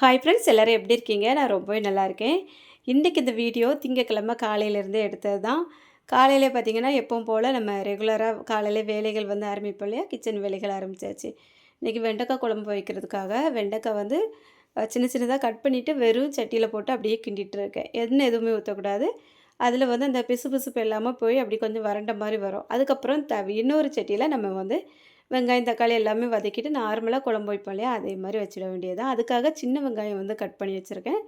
Hi friends எல்லோரும் எப்படி இருக்கீங்க? நான் ரொம்பவே நல்லா இருக்கேன். இன்றைக்கி இந்த வீடியோ திங்கக்கிழமை காலையிலேருந்தே எடுத்தது தான். காலையிலே பார்த்திங்கன்னா எப்பவும் போல் நம்ம ரெகுலராக காலையில் வேலைகள் வந்து ஆரம்பிப்போம் இல்லையா? கிச்சன் வேலைகள் ஆரம்பிச்சாச்சு. இன்றைக்கி வெண்டைக்காய் குழம்பு வைக்கிறதுக்காக வெண்டைக்காய் வந்து சின்ன சின்னதாக கட் பண்ணிவிட்டு வெறும் சட்டியில் போட்டு அப்படியே கிண்டிகிட்டு இருக்கேன். எண்ணெய் எதுவுமே ஊற்றக்கூடாது அதில் வந்து அந்த பிசு பிசுப்பு இல்லாமல் போய் அப்படி கொஞ்சம் வறண்ட மாதிரி வரும். அதுக்கப்புறம் த இன்னொரு சட்டியில் நம்ம வந்து வெங்காயம் தக்காளி எல்லாமே வதக்கிட்டு நார்மலாக குழம்பு வைப்போம் இல்லையா அதே மாதிரி வச்சிட வேண்டியதான் அதுக்காக சின்ன வெங்காயம் வந்து கட் பண்ணி வச்சுருக்கேன்.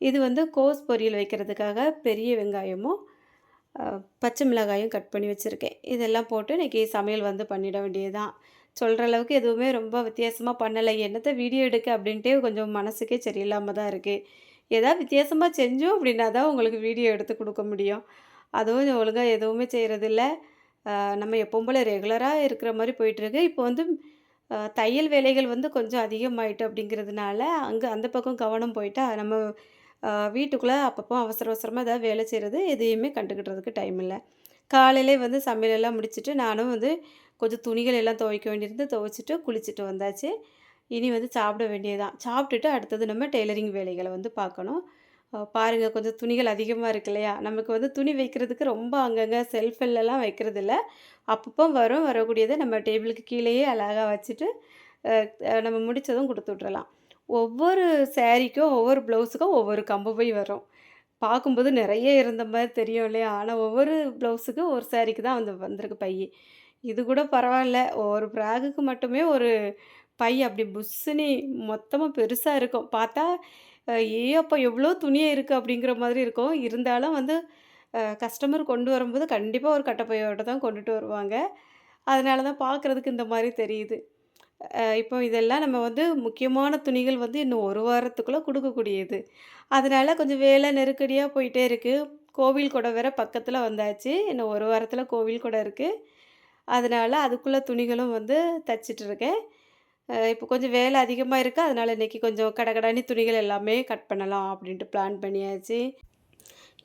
இது வந்து கோஸ் பொரியல் வைக்கிறதுக்காக பெரிய வெங்காயமும் பச்சை மிளகாயும் கட் பண்ணி வச்சுருக்கேன். இதெல்லாம் போட்டு இன்றைக்கி சமையல் வந்து பண்ணிட வேண்டியதுதான். சொல்கிற அளவுக்கு எதுவுமே ரொம்ப வித்தியாசமாக பண்ணலை. என்னத்தை வீடியோ எடுக்க அப்படின்ட்டே கொஞ்சம் மனசுக்கே சரியில்லாமல் தான் இருக்குது ஏதாவது வித்தியாசமாக செஞ்சோம் அப்படின்னா தான் உங்களுக்கு வீடியோ எடுத்து கொடுக்க முடியும். அதுவும் ஒழுங்காக எதுவுமே செய்கிறதில்ல நம்ம எப்பவும் போல் ரெகுலராக இருக்கிற மாதிரி போயிட்டுருக்கு. இப்போ வந்து தையல் வேலைகள் வந்து கொஞ்சம் அதிகமாயிட்டு அப்படிங்கிறதுனால அங்கே அந்த பக்கம் கவனம் போயிட்டா நம்ம வீட்டுக்குள்ளே அப்பப்போ அவசர அவசரமாக ஏதாவது வேலை செய்கிறது எதையுமே கண்டுக்கிட்டுறதுக்கு டைம் இல்லை. காலையிலே வந்து சமையலெல்லாம் முடிச்சுட்டு நானும் வந்து கொஞ்சம் துணிகள் எல்லாம் துவைக்க வேண்டியிருந்து துவைச்சிட்டு குளிச்சுட்டு வந்தாச்சு. இனி வந்து சாப்பிட வேண்டியதுதான். சாப்பிட்டுட்டு அடுத்தது நம்ம டெய்லரிங் வேலைகளை வந்து பார்க்கணும். பாருங்கள் கொஞ்சம் துணிகள் அதிகமாக இருக்கு இல்லையா? நமக்கு வந்து துணி வைக்கிறதுக்கு ரொம்ப அங்கங்கே செல்ஃபெல்லாம் வைக்கிறது இல்லை அப்பப்போ வரும் வரக்கூடியதை நம்ம டேபிளுக்கு கீழேயே அழகாக வச்சுட்டு நம்ம முடித்ததும் கொடுத்து விட்றலாம் ஒவ்வொரு சேரீக்கும் ஒவ்வொரு ப்ளவுஸுக்கும் ஒவ்வொரு கம்பு போய் வரும். பார்க்கும்போது நிறைய இருந்த மாதிரி தெரியும் இல்லையா? ஆனால் ஒவ்வொரு ப்ளவுஸுக்கும் ஒரு சேரீக்கு தான் வந்து வந்திருக்கு பையன் இது கூட பரவாயில்ல. ஒரு ப்ராகுக்கு மட்டுமே ஒரு பை அப்படி புஷ்ஷுன்னு மொத்தமாக பெருசாக இருக்கும். பார்த்தா அஹ், ஏ அப்போ எவ்வளோ துணியே இருக்குது அப்படிங்கிற மாதிரி இருக்கும். இருந்தாலும் வந்து கஸ்டமர் கொண்டு வரும்போது கண்டிப்பாக ஒரு கட்டப்பையோட தான் கொண்டுட்டு வருவாங்க. அதனால தான் பார்க்குறதுக்கு இந்த மாதிரி தெரியுது. இப்போ இதெல்லாம் நம்ம வந்து முக்கியமான துணிகள் வந்து இன்னும் ஒரு வாரத்துக்குள்ளே கொடுக்கக்கூடியது. அதனால் கொஞ்சம் வேலை நெருக்கடியாக போயிட்டே இருக்குது கோவில் கூட வேற பக்கத்தில் வந்தாச்சு. இன்னும் ஒரு வாரத்தில் கோவில் கூட இருக்குது அதனால் அதுக்குள்ளே துணிகளும் வந்து தச்சிட்ருக்கேன் இப்போ கொஞ்சம் வேலை அதிகமாக இருக்குது அதனால் இன்னைக்கு கொஞ்சம் கடகடானி துணிகள் எல்லாமே கட் பண்ணலாம் அப்படின்ட்டு பிளான் பண்ணியாச்சு.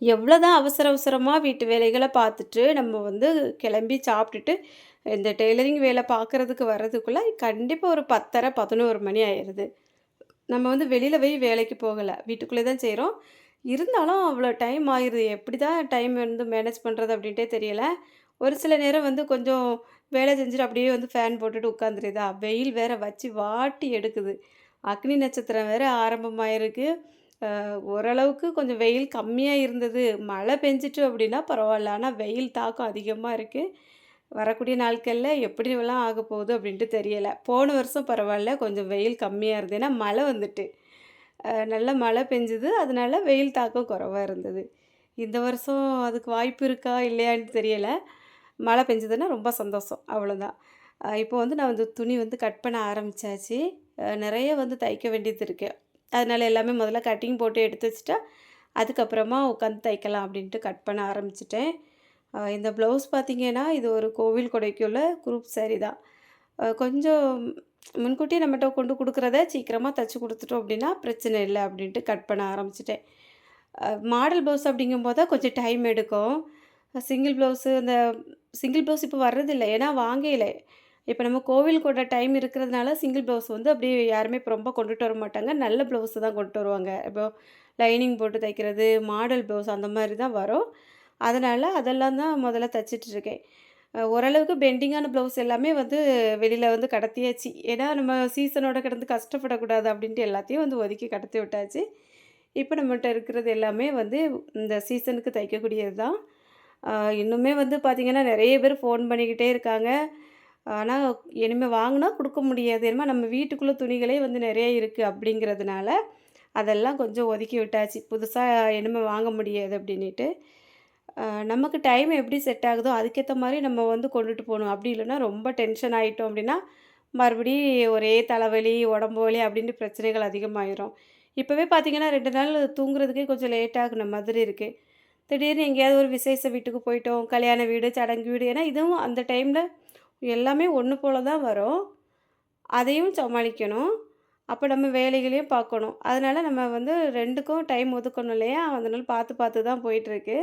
எவ்வளோதான் அவசர அவசரமாக வீட்டு வேலைகளை பார்த்துட்டு நம்ம வந்து கிளம்பி சாப்பிட்டுட்டு இந்த டெய்லரிங் வேலை பார்க்குறதுக்கு வர்றதுக்குள்ளே கண்டிப்பாக ஒரு பத்தரை பதினோரு மணி ஆயிடுது. நம்ம வந்து வெளியில் போய் வேலைக்கு போகலை. வீட்டுக்குள்ளே தான் செய்கிறோம் இருந்தாலும் அவ்வளோ டைம் ஆயிடுது எப்படி தான் டைம் வந்து மேனேஜ் பண்ணுறது அப்படின்ட்டே தெரியலை. ஒரு சில நேரம் வந்து கொஞ்சம் வேலை செஞ்சுட்டு அப்படியே வந்து ஃபேன் போட்டுட்டு உட்காந்துருதா வெயில் வேற வச்சு வாட்டி எடுக்குது. அக்னி நட்சத்திரம் வேற ஆரம்பமாயிருக்கு. ஓரளவுக்கு கொஞ்சம் வெயில் கம்மியாக இருந்தது. மழை பெஞ்சிட்டு அப்படின்னா பரவாயில்ல. ஆனால் வெயில் தாக்கம் அதிகமாக இருக்குது வரக்கூடிய நாட்களில் எப்படிலாம் ஆக போகுது அப்படின்ட்டு தெரியலை. போன வருஷம் பரவாயில்ல. கொஞ்சம் வெயில் கம்மியாக இருந்தது. ஏன்னா மழை வந்துட்டு. நல்ல மழை பெஞ்சுது. அதனால வெயில் தாக்கம் குறைவாக இருந்தது. இந்த வருஷம் அதுக்கு வாய்ப்பு இருக்கா? இல்லையான்னு தெரியலை. மழை பெஞ்சதுன்னா ரொம்ப சந்தோஷம் அவ்வளோதான் இப்போ வந்து நான் வந்து துணி வந்து கட் பண்ண ஆரம்பித்தாச்சு நிறைய வந்து தைக்க வேண்டியது இருக்குது அதனால் எல்லாமே முதல்ல கட்டிங் போட்டு எடுத்து வச்சுட்டா அதுக்கப்புறமா உட்காந்து தைக்கலாம் அப்படின்ட்டு கட் பண்ண ஆரம்பிச்சிட்டேன். இந்த ப்ளவுஸ் பார்த்திங்கன்னா இது ஒரு கோவில் கொடைக்குள்ள குரூப் சாரி தான். கொஞ்சம் முன்கூட்டியே நம்மகிட்ட கொண்டு கொடுக்குறத சீக்கிரமாக தைச்சி கொடுத்துட்டோம் அப்படின்னா பிரச்சனை இல்லை அப்படின்ட்டு கட் பண்ண ஆரம்பிச்சிட்டேன். மாடல் ப்ளவுஸ் அப்படிங்கும்போது தான் கொஞ்சம் டைம் எடுக்கும். சிங்கிள் ப்ளவுஸு அந்த சிங்கிள் ப்ளவுஸ் இப்போ வர்றதில்லை. ஏன்னா வாங்கையில். இப்போ நம்ம கோவில் கூட டைம் இருக்கிறதுனால சிங்கிள் ப்ளவுஸ் வந்து அப்படியே யாருமே இப்போ ரொம்ப கொண்டுட்டு வர மாட்டாங்க. நல்ல ப்ளவுஸு தான் கொண்டுட்டு வருவாங்க. இப்போ லைனிங் போட்டு தைக்கிறது மாடல் ப்ளவுஸ் அந்த மாதிரி தான் வரும். அதனால் அதெல்லாம் தான் முதல்ல தைச்சிட்ருக்கேன் ஓரளவுக்கு பெண்டிங்கான ப்ளவுஸ் எல்லாமே வந்து வெளியில் வந்து கடத்தியாச்சு. ஏன்னா நம்ம சீசனோட கிடந்து கஷ்டப்படக்கூடாது அப்படின்ட்டு எல்லாத்தையும் வந்து ஒதுக்கி கடத்தி விட்டாச்சு. இப்போ நம்மகிட்ட இருக்கிறது எல்லாமே வந்து இந்த சீசனுக்கு தைக்கக்கூடியது தான். இன்னுமே வந்து பார்த்திங்கன்னா நிறைய பேர் ஃபோன் பண்ணிக்கிட்டே இருக்காங்க. ஆனால் இனிமேல் வாங்கினா கொடுக்க முடியாது. என்னமோ நம்ம வீட்டுக்குள்ளே துணிகளே வந்து நிறைய இருக்குது அப்படிங்கிறதுனால அதெல்லாம் கொஞ்சம் ஒதுக்கி விட்டாச்சு. புதுசாக இனிமேல் வாங்க முடியாது அப்படின்ட்டு நமக்கு டைம் எப்படி செட் ஆகுதோ அதுக்கேற்ற மாதிரி நம்ம வந்து கொண்டுட்டு போகணும். அப்படி இல்லைன்னா ரொம்ப டென்ஷன் ஆகிட்டோம் அப்படின்னா மறுபடி ஒரே தலைவலி உடம்பு வலி அப்படின்னு பிரச்சனைகள் அதிகமாயிரும். இப்போவே பார்த்தீங்கன்னா ரெண்டு நாள் தூங்குறதுக்கே கொஞ்சம் லேட் ஆகுன மாதிரி இருக்குது திடீர்னு எங்கேயாவது ஒரு விசேஷ வீட்டுக்கு போயிட்டோம் கல்யாண வீடு சடங்கு வீடு ஏன்னா இதுவும் அந்த டைமில் எல்லாமே ஒன்று போல தான் வரும். அதையும் சமாளிக்கணும். அப்போ நம்ம வேலைகளையும் பார்க்கணும். அதனால் நம்ம வந்து ரெண்டுக்கும் டைம் ஒதுக்கணும் இல்லையா? அதனால் பார்த்து பார்த்து தான் போயிட்டுருக்கு.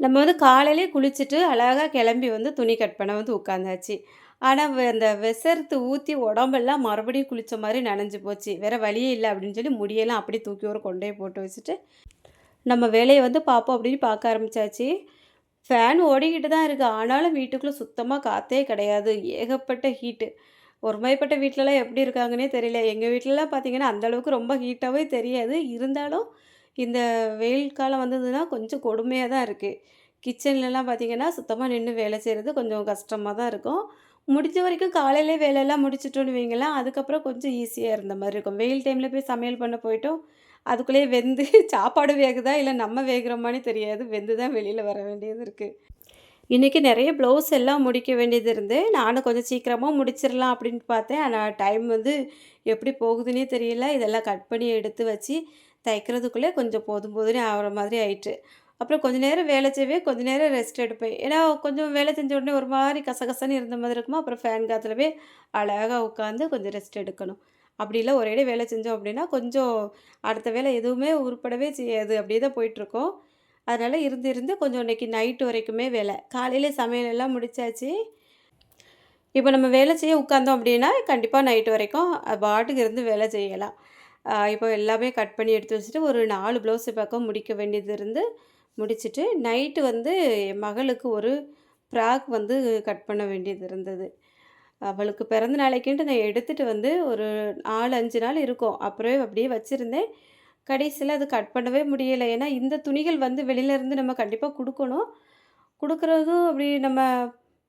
நம்ம வந்து காலையிலே குளிச்சுட்டு அழகாக கிளம்பி வந்து துணி கட் பண்ண வந்து உட்காந்தாச்சு. ஆனால் அந்த விசரத்து ஊற்றி உடம்பெல்லாம் மறுபடியும் குளித்த மாதிரி நனைஞ்சு போச்சு. வேறு வழியே இல்லை அப்படின்னு சொல்லி முடியெல்லாம் அப்படியே தூக்கி ஒரு கொண்டே போட்டு வச்சுட்டு, நம்ம வேலையை வந்து பார்ப்போம் அப்படின்னு பார்க்க ஆரம்பிச்சாச்சு. ஃபேன் ஓடிக்கிட்டு தான் இருக்குது ஆனாலும் வீட்டுக்குள்ளே சுத்தமாக காற்றே கிடையாது. ஏகப்பட்ட ஹீட்டு. ஒருமைப்பட்ட வீட்லலாம் எப்படி இருக்காங்கன்னே தெரியல. எங்கள் வீட்டிலலாம் பார்த்தீங்கன்னா, அந்தளவுக்கு ரொம்ப ஹீட்டாகவே தெரியாது. இருந்தாலும் இந்த வெயில் காலம் வந்ததுன்னா கொஞ்சம் கொடுமையாக தான் இருக்குது கிச்சன்லலாம் பார்த்தீங்கன்னா, சுத்தமாக நின்று வேலை செய்கிறது கொஞ்சம் கஷ்டமாக தான் இருக்கும். முடிஞ்ச வரைக்கும் காலையிலேயே வேலையெல்லாம் முடிச்சுட்டோன்னு வைங்களேன், அதுக்கப்புறம் கொஞ்சம் ஈஸியாக இருந்த மாதிரி இருக்கும். வெயில் டைமில் போய் சமையல் பண்ண போயிட்டோம், அதுக்குள்ளேயே வெந்து சாப்பாடு வேகுதா, இல்லை நம்ம வேகுறோமான்னே தெரியாது. வெந்து தான் வெளியில் வர வேண்டியது இருக்குது இன்றைக்கி நிறைய ப்ளவுஸ் எல்லாம் முடிக்க வேண்டியது இருந்து, நானும் கொஞ்சம் சீக்கிரமாக முடிச்சிடலாம் அப்படின்னு பார்த்தேன். ஆனால் டைம் வந்து எப்படி போகுதுன்னே தெரியல. இதெல்லாம் கட் பண்ணி எடுத்து வச்சு தைக்கிறதுக்குள்ளே கொஞ்சம் போதும் போதுனே ஆகிற மாதிரி ஆயிட்டு. அப்புறம் கொஞ்ச நேரம் வேலை செய்வேன், கொஞ்சம் நேரம் ரெஸ்ட் எடுப்பேன். ஏன்னா கொஞ்சம் வேலை செஞ்ச உடனே ஒரு மாதிரி கசகசன்னு இருந்த மாதிரி இருக்குமா, அப்புறம் ஃபேன் காற்றுல போய் அழகாக உட்காந்து கொஞ்சம் ரெஸ்ட் எடுக்கணும். அப்படி இல்ல வேலை செஞ்சோம் அப்படின்னா, கொஞ்சம் அடுத்த வேலை எதுவுமே உருப்படவே செய்யாது. அப்படியே தான் போயிட்டுருக்கும். அதனால் இருந்து இருந்து கொஞ்சம் இன்றைக்கி நைட்டு வரைக்குமே வேலை. காலையில் சமையல் எல்லாம் முடிச்சாச்சு. இப்போ நம்ம வேலை செய்ய உட்காந்தோம் அப்படின்னா, கண்டிப்பாக நைட்டு வரைக்கும் பாட்டுக்கு இருந்து வேலை செய்யலாம். இப்போ எல்லாமே கட் பண்ணி எடுத்து வச்சுட்டு, ஒரு நாலு ப்ளவுஸ் பக்கம் முடிக்க வேண்டியது இருந்து முடிச்சுட்டு, நைட்டு வந்து என் மகளுக்கு ஒரு ஃப்ராக் வந்து கட் பண்ண வேண்டியது இருந்தது. அவளுக்கு பிறந்த நாளைக்குன்ட்டு நான் எடுத்துகிட்டு வந்து ஒரு 4, 5 நாள் இருக்கும். அப்புறம் அப்படியே வச்சுருந்தேன் கடைசியில் அது கட் பண்ணவே முடியலை ஏன்னா, இந்த துணிகள் வந்து வெளியில இருந்து நம்ம கண்டிப்பாக கொடுக்கணும் கொடுக்குறதும் அப்படி நம்ம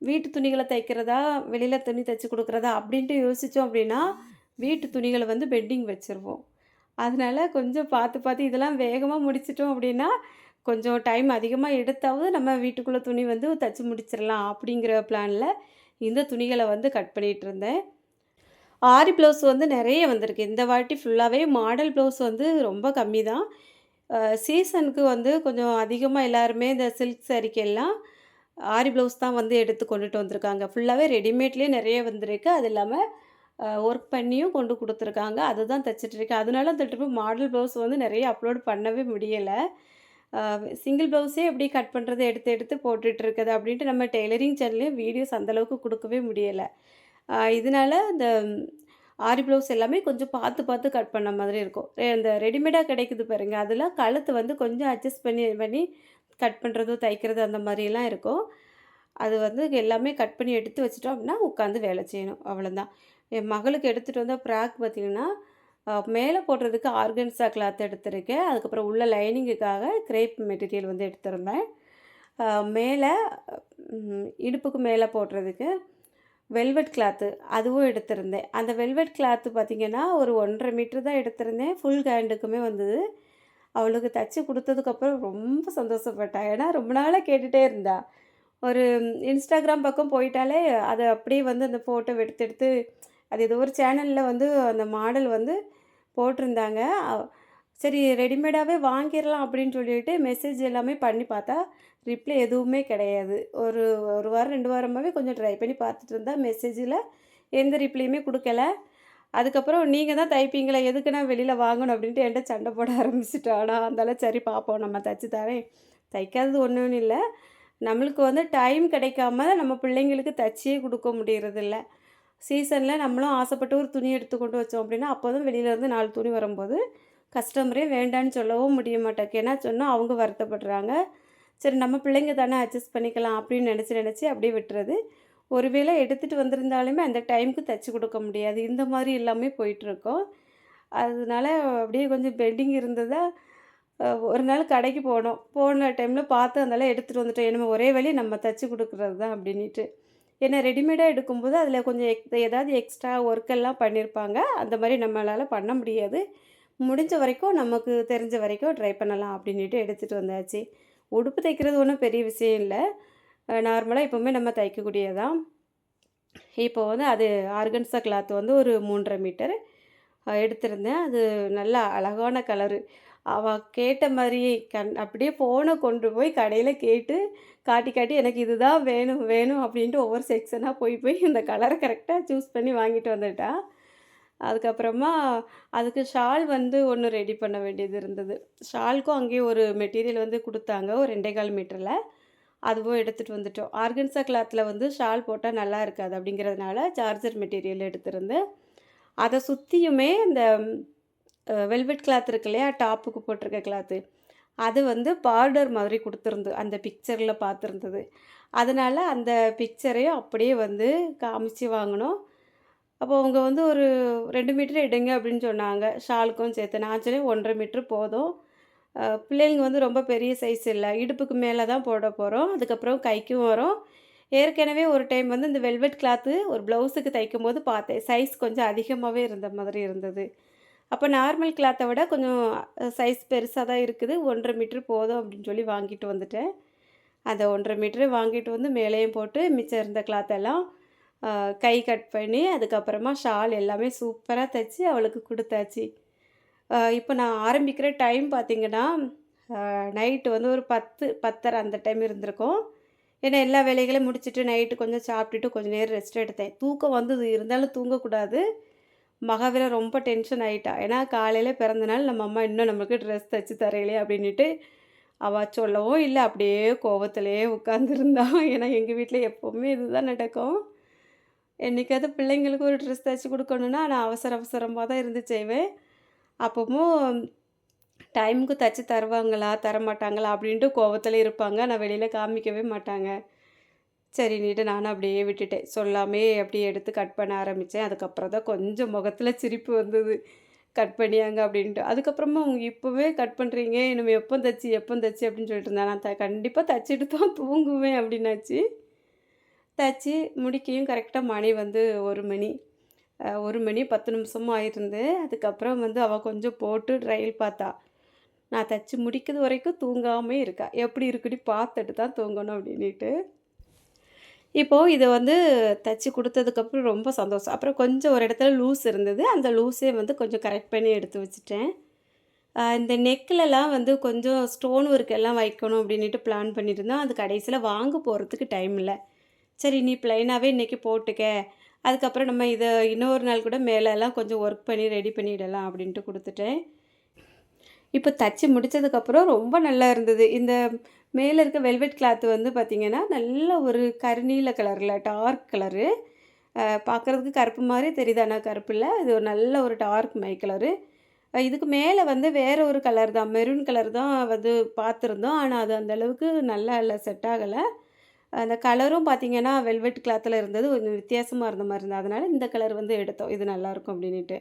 வீட்டு துணிகளை தைக்கிறதா, வெளியில் துணி தைச்சி கொடுக்குறதா அப்படின்ட்டு யோசித்தோம் அப்படின்னா, வீட்டு துணிகளை வந்து பெண்டிங் வச்சுருவோம். அதனால் கொஞ்சம் பார்த்து பார்த்து இதெல்லாம் வேகமாக முடிச்சிட்டோம் அப்படின்னா, கொஞ்சம் டைம் அதிகமாக எடுத்தாவது நம்ம வீட்டுக்குள்ளே துணி வந்து தைச்சி முடிச்சிடலாம் அப்படிங்கிற பிளானில் இந்த துணிகளை வந்து கட் பண்ணிகிட்டு இருந்தேன். ஆரி ப்ளவுஸ் வந்து நிறைய வந்திருக்கு. இந்த வாட்டி ஃபுல்லாகவே மாடல் ப்ளவுஸ் வந்து ரொம்ப கம்மி தான். சீசனுக்கு வந்து கொஞ்சம் அதிகமாக எல்லாருமே இந்த சில்க் சாரீக்கெல்லாம் ஆரி ப்ளவுஸ் தான் வந்து எடுத்து கொண்டுட்டு வந்திருக்காங்க. ஃபுல்லாகவே ரெடிமேட்லேயே நிறைய வந்திருக்கு. அது இல்லாமல் ஒர்க் பண்ணியும் கொண்டு கொடுத்துருக்காங்க அதுதான் தச்சுட்ருக்கேன். அதனால அந்த ட்ரிப்பு மாடல் ப்ளவுஸ் வந்து நிறைய அப்லோட் பண்ணவே முடியலை சிங்கிள் ப்ளவுஸே எப்படி கட் பண்ணுறது எடுத்து எடுத்து போட்டுட்டு இருக்குது அப்படின்ட்டு நம்ம டெய்லரிங் சேனல்லையும் வீடியோஸ் அந்தளவுக்கு கொடுக்கவே முடியலை இதனால் இதனால இந்த ஆரி ப்ளவுஸ் எல்லாமே கொஞ்சம் பார்த்து பார்த்து கட் பண்ண மாதிரி இருக்கும். இந்த ரெடிமேடாக கிடைக்குது பாருங்க, அதெல்லாம் கழுத்து வந்து கொஞ்சம் அட்ஜஸ்ட் பண்ணி பண்ணி கட் பண்ணுறதோ தைக்கிறது அந்த மாதிரிலாம் இருக்கும். அது வந்து எல்லாமே கட் பண்ணி எடுத்து வச்சிட்டோம் அப்படின்னா, உட்காந்து வேலை செய்யணும். அவ்வளோதான். என் மகளுக்கு எடுத்துகிட்டு வந்த ப்ராக் பார்த்திங்கன்னா மேலே போடுறதுக்கு ஆர்கன்ஸா கிளாத் எடுத்திருக்கேன். அதுக்கப்புறம் உள்ள லைனிங்குக்காக கிரேப் மெட்டீரியல் வந்து எடுத்திருந்தேன். மேலே இடுப்புக்கு மேலே போடுறதுக்கு வெல்வெட் கிளாத்து அதுவும் எடுத்திருந்தேன். அந்த வெல்வெட் கிளாத்து பார்த்திங்கன்னா ஒரு ஒன்றரை மீட்ரு தான் எடுத்திருந்தேன். ஃபுல் ஹேண்டுக்குமே வந்தது. அவளுக்கு தச்சு கொடுத்ததுக்கப்புறம் ரொம்ப சந்தோஷப்பட்டா. ஏன்னா ரொம்ப நாளாக கேட்டுகிட்டே இருந்தா. ஒரு இன்ஸ்டாகிராம் பக்கம் போயிட்டாலே, அதை அப்படியே வந்து அந்த ஃபோட்டோ எடுத்து எடுத்து அது ஏதோ ஒரு சேனலில் வந்து அந்த மாடல் வந்து போட்டிருந்தாங்க. சரி ரெடிமேடாகவே வாங்கிடலாம் அப்படின்னு சொல்லிட்டு மெசேஜ் எல்லாமே பண்ணி பார்த்தா, ரிப்ளை எதுவுமே கிடையாது. ஒரு ஒரு வாரம் ரெண்டு வாரமாகவே கொஞ்சம் ட்ரை பண்ணி பார்த்துட்டு இருந்தா, மெசேஜில் எந்த ரிப்ளையுமே கொடுக்கல அதுக்கப்புறம் நீங்கள் தான் தைப்பீங்களா எதுக்கு நான் வாங்கணும் அப்படின்ட்டு என்ட்ட சண்டை போட ஆரம்பிச்சிட்டானா அதெல்லாம் சரி பார்ப்போம் நம்ம தச்சு தரேன். தைக்காதது ஒன்றும் இல்லை நம்மளுக்கு வந்து டைம் கிடைக்காம நம்ம பிள்ளைங்களுக்கு தச்சியே கொடுக்க முடியறதில்ல. சீசனில் நம்மளும் ஆசைப்பட்டு ஒரு துணி எடுத்து கொண்டு வச்சோம் அப்படின்னா, அப்போதான் வெளியில இருந்து நாலு துணி வரும்போது, கஸ்டமரே வேண்டான்னு சொல்லவும் முடிய மாட்டேங்க ஏன்னா சொன்னால் அவங்க வருத்தப்படுறாங்க. சரி நம்ம பிள்ளைங்க தானே அட்ஜஸ்ட் பண்ணிக்கலாம் அப்படின்னு நினச்சி நினச்சி அப்படியே விட்டுறது. ஒருவேளை எடுத்துகிட்டு வந்திருந்தாலுமே அந்த டைம்க்கு தைச்சி கொடுக்க முடியாது. இந்த மாதிரி எல்லாமே போயிட்டுருக்கோம் அதனால அப்படியே கொஞ்சம் பெண்டிங் இருந்ததா, ஒரு நாள் கடைக்கு போனோம். போன டைமில் பார்த்து அதெல்லாம் எடுத்துகிட்டு வந்துட்டோம். என்னமோ ஒரே வழி நம்ம தைச்சி கொடுக்குறது தான் அப்படின்ட்டு ஏன்னா ரெடிமேடாக எடுக்கும்போது அதில் கொஞ்சம் எக் ஏதாவது எக்ஸ்ட்ரா ஒர்க் எல்லாம் பண்ணியிருப்பாங்க. அந்த மாதிரி நம்மளால் பண்ண முடியாது. முடிஞ்ச வரைக்கும் நமக்கு தெரிஞ்ச வரைக்கும் ட்ரை பண்ணலாம் அப்படின்ட்டு எடுத்துகிட்டு வந்தாச்சு. உடுப்பு தைக்கிறது ஒன்றும் பெரிய விஷயம் இல்லை நார்மலாக எப்போவுமே நம்ம தைக்கக்கூடியதான் இப்போ வந்து அது ஆர்கன்ஸா கிளாத் வந்து ஒரு 3 1/2 மீட்டர் எடுத்திருந்தேன். அது நல்லா அழகான கலரு. அவள் கேட்ட மாதிரியே கண் அப்படியே ஃபோனை கொண்டு போய் கடையில் கேட்டு, காட்டி காட்டி எனக்கு இதுதான் வேணும் வேணும் அப்படின்ட்டு ஒவ்வொரு செக்ஷனாக போய் போய் இந்த கலரை கரெக்டாக சூஸ் பண்ணி வாங்கிட்டு வந்துட்டா. அதுக்கப்புறமா அதுக்கு ஷால் வந்து ஒன்று ரெடி பண்ண வேண்டியது இருந்தது. ஷாலுக்கும் அங்கேயே ஒரு மெட்டீரியல் வந்து கொடுத்தாங்க ஒரு ரெண்டே கால் மீட்டரில் அதுவும் எடுத்துகிட்டு வந்துட்டோம் ஆர்கன்சா கிளாத்தில் வந்து ஷால் போட்டால் நல்லா இருக்காது அப்படிங்கிறதுனால சார்ஜர் மெட்டீரியல் எடுத்துருந்து அதை சுற்றியுமே இந்த வெல்வெட் கிளாத் இருக்கு இல்லையா? டாப்புக்கு போட்டிருக்க கிளாத்து அது வந்து பார்டர் மாதிரி கொடுத்துருந்து அந்த பிக்சரில் பார்த்துருந்தது. அதனால் அந்த பிக்சரையும் அப்படியே வந்து காமிச்சு வாங்கினோம். அப்போ அவங்க வந்து ஒரு ரெண்டு மீட்டர் எடுங்க அப்படின்னு சொன்னாங்க. ஷாலுக்கும் சேர்த்து. நான் சொல்லி ஒன்றரை மீட்ரு போதும். பிள்ளைங்க வந்து ரொம்ப பெரிய சைஸ் இல்லை. இடுப்புக்கு மேலே தான் போட போகிறோம் அதுக்கப்புறம் கைக்கும் வரும். ஏற்கனவே ஒரு டைம் வந்து இந்த வெல்வெட் கிளாத்து ஒரு ப்ளவுஸுக்கு தைக்கும் போது பார்த்தேன். சைஸ் கொஞ்சம் அதிகமாகவே இருந்த மாதிரி இருந்தது. அப்போ நார்மல் கிளாத்தை விட கொஞ்சம் சைஸ் பெருசாக தான் இருக்குது. ஒன்றரை மீட்ரு போதும் அப்படின்னு சொல்லி வாங்கிட்டு வந்துட்டேன். அந்த ஒன்றரை மீட்ரு வாங்கிட்டு வந்து மேலேயும் போட்டு மிச்சம் இருந்த கிளாத்தெல்லாம் கை கட் பண்ணி அதுக்கப்புறமா ஷால் எல்லாமே சூப்பராக தைச்சி அவளுக்கு கொடுத்தாச்சு. இப்போ நான் ஆரம்பிக்கிற டைம் பார்த்திங்கன்னா நைட்டு வந்து ஒரு பத்து பத்தரை அந்த டைம் இருந்திருக்கும். ஏன்னா எல்லா வேலைகளையும் முடிச்சுட்டு நைட்டு கொஞ்சம் சாப்பிட்டுட்டு கொஞ்சம் நேரம் ரெஸ்ட் எடுத்தேன். தூக்கம் வந்தது. இருந்தாலும் தூங்கக்கூடாது. மகாவீர ரொம்ப டென்ஷன் ஆகிட்டா ஏன்னா காலையில் பிறந்த நாள் நம்ம அம்மா இன்னும் நமக்கு ட்ரெஸ் தைச்சி தரையிலே அப்படின்ட்டு அவள் சொல்லவும் இல்லை. அப்படியே கோவத்திலேயே உட்காந்துருந்தா ஏன்னா எங்கள் வீட்டில் எப்போவுமே இதுதான் நடக்கும். என்றைக்காவது பிள்ளைங்களுக்கு ஒரு ட்ரெஸ் தைச்சி கொடுக்கணுன்னா நான் அவசர அவசரமாக தான் இருந்து செய்வேன். அப்பவும் டைமுக்கு தைச்சி தருவாங்களா தரமாட்டாங்களா அப்படின்ட்டு கோவத்தில் இருப்பாங்க. நான் வெளியில் காமிக்கவே மாட்டாங்க. சரின்னுட்டு நானும் அப்படியே விட்டுட்டேன். சொல்லாமே அப்படியே எடுத்து கட் பண்ண ஆரம்பித்தேன் அதுக்கப்புறம் தான் கொஞ்சம் முகத்தில் சிரிப்பு வந்தது. கட் பண்ணியாங்க அப்படின்ட்டு. அதுக்கப்புறமா அவங்க இப்போவே கட் பண்ணுறீங்க இனிமேல் எப்போ தச்சு எப்போ தச்சு அப்படின்னு சொல்லிட்டு இருந்தேன் நான் த கண்டிப்பாக தைச்சிட்டு தான் தூங்குவேன் அப்படின்னாச்சு. தைச்சி முடிக்கையும் கரெக்டாக மணி வந்து ஒரு மணி. ஒரு மணி பத்து நிமிஷமும் ஆயிருந்து அதுக்கப்புறம் வந்து அவள் கொஞ்சம் போட்டு ட்ரையல் பார்த்தா. நான் தச்சு முடிக்கிறது வரைக்கும் தூங்காமே இருக்கா. எப்படி இருக்குடி பார்த்துட்டு தான் தூங்கணும் அப்படின்ட்டு இப்போது இதை வந்து தைச்சி கொடுத்ததுக்கப்புறம் ரொம்ப சந்தோஷம். அப்புறம் கொஞ்சம் ஒரு இடத்துல லூஸ் இருந்தது. அந்த லூஸே வந்து கொஞ்சம் கரெக்ட் பண்ணி எடுத்து வச்சுட்டேன். இந்த நெக்லலாம் வந்து கொஞ்சம் ஸ்டோன் ஒர்க் எல்லாம் வைக்கணும் அப்படின்ட்டு பிளான் பண்ணியிருந்தோம். அது கடைசியில் வாங்க போகிறதுக்கு டைம் இல்லை. சரி நீ ப்ளைனாகவே இன்றைக்கி போட்டுக்க. அதுக்கப்புறம் நம்ம இதை இன்னொரு நாள் கூட மேலெல்லாம் கொஞ்சம் ஒர்க் பண்ணி ரெடி பண்ணிடலாம் அப்படின்ட்டு கொடுத்துட்டேன். இப்போ தச்சு முடித்ததுக்கப்புறம் ரொம்ப நல்லா இருந்தது. இந்த மேலே இருக்க வெல்வெட் கிளாத்து வந்து பார்த்திங்கன்னா நல்ல ஒரு கருநீல கலரில் டார்க் கலரு பார்க்குறதுக்கு கருப்பு மாதிரி தெரியுது. ஆனால் கருப்பு இல்லை. இது ஒரு நல்ல ஒரு டார்க் மை கலரு இதுக்கு மேலே வந்து வேறு ஒரு கலர் தான். மெரூன் கலர் தான் வந்து பார்த்துருந்தோம் ஆனால் அது அந்தளவுக்கு நல்லா இல்லை செட் ஆகலை. அந்த கலரும் பார்த்திங்கன்னா வெல்வெட் கிளாத்தில் இருந்தது. கொஞ்சம் வித்தியாசமாக இருந்த மாதிரி இருந்தது. அதனால் இந்த கலர் வந்து எடுத்தோம். இது நல்லாயிருக்கும் அப்படின்ட்டு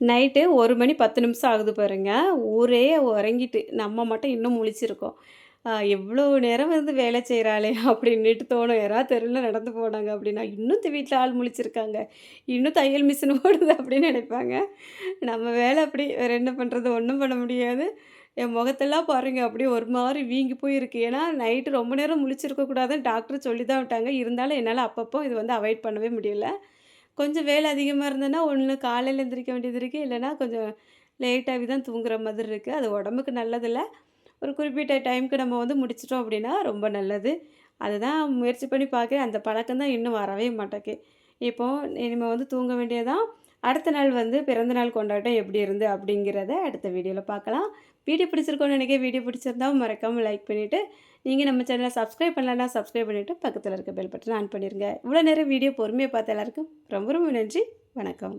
நைட்டு ஒரு மணி பத்து நிமிஷம் ஆகுது பாருங்க. ஊரே உறங்கிட்டு. நம்ம மட்டும் இன்னும் முழிச்சிருக்கோம். எவ்வளோ நேரம் வந்து வேலை செய்கிறாளே அப்படின்னுட்டு தோணும். யாராவது தெருவில் நடந்து போனாங்க அப்படின்னா இன்னும் வீட்டில் ஆள் முழிச்சிருக்காங்க. இன்னும் தையல் மிஷின் ஓடுது அப்படின்னு நினைப்பாங்க. நம்ம வேலை அப்படி வேறு என்ன பண்ணுறது ஒன்றும் பண்ண முடியாது. என் முகத்தெல்லாம் பாருங்கள் அப்படியே ஒரு மாதிரி வீங்கி போயிருக்கு. ஏன்னா நைட்டு ரொம்ப நேரம் முழிச்சிருக்கக்கூடாதுன்னு டாக்டர் சொல்லி தான் விட்டாங்க. இருந்தாலும் என்னால் அப்பப்போ இது வந்து அவாய்ட் பண்ணவே முடியல. கொஞ்சம் வேலை அதிகமாக இருந்ததுன்னா ஒன்று காலையில் எந்திரிக்க வேண்டியது இருக்குது இல்லைன்னா கொஞ்சம் லேட்டாகி தான் தூங்குற மாதிரி இருக்குது அது உடம்புக்கு நல்லதில்லை. ஒரு குறிப்பிட்ட டைமுக்கு நம்ம வந்து முடிச்சிட்டோம் அப்படின்னா ரொம்ப நல்லது. அதுதான் முயற்சி பண்ணி பார்க்குறேன். அந்த பழக்கம் தான் இன்னும் வரவே மாட்டேக்கு இப்போது இனிமேல் வந்து தூங்க வேண்டியதான் அடுத்த நாள் வந்து பிறந்த நாள் கொண்டாட்டம் எப்படி இருந்து அப்படிங்கிறத அடுத்த வீடியோவில் பார்க்கலாம். வீடியோ பிடிச்சிருக்கோன்னு நினைக்க வீடியோ பிடிச்சிருந்தா மறக்காமல் லைக் பண்ணிவிட்டு நீங்கள் நம்ம சேனலை சப்ஸ்கிரைப் பண்ணலன்னா சப்ஸ்கிரைப் பண்ணிவிட்டு பக்கத்தில் இருக்க பெல் பட்டன் ஆன் பண்ணிடுங்க இவ்வளோ நேரம் வீடியோ பொறுமையாக பார்த்த எல்லாருக்கும் ரொம்ப ரொம்ப நன்றி. வணக்கம்.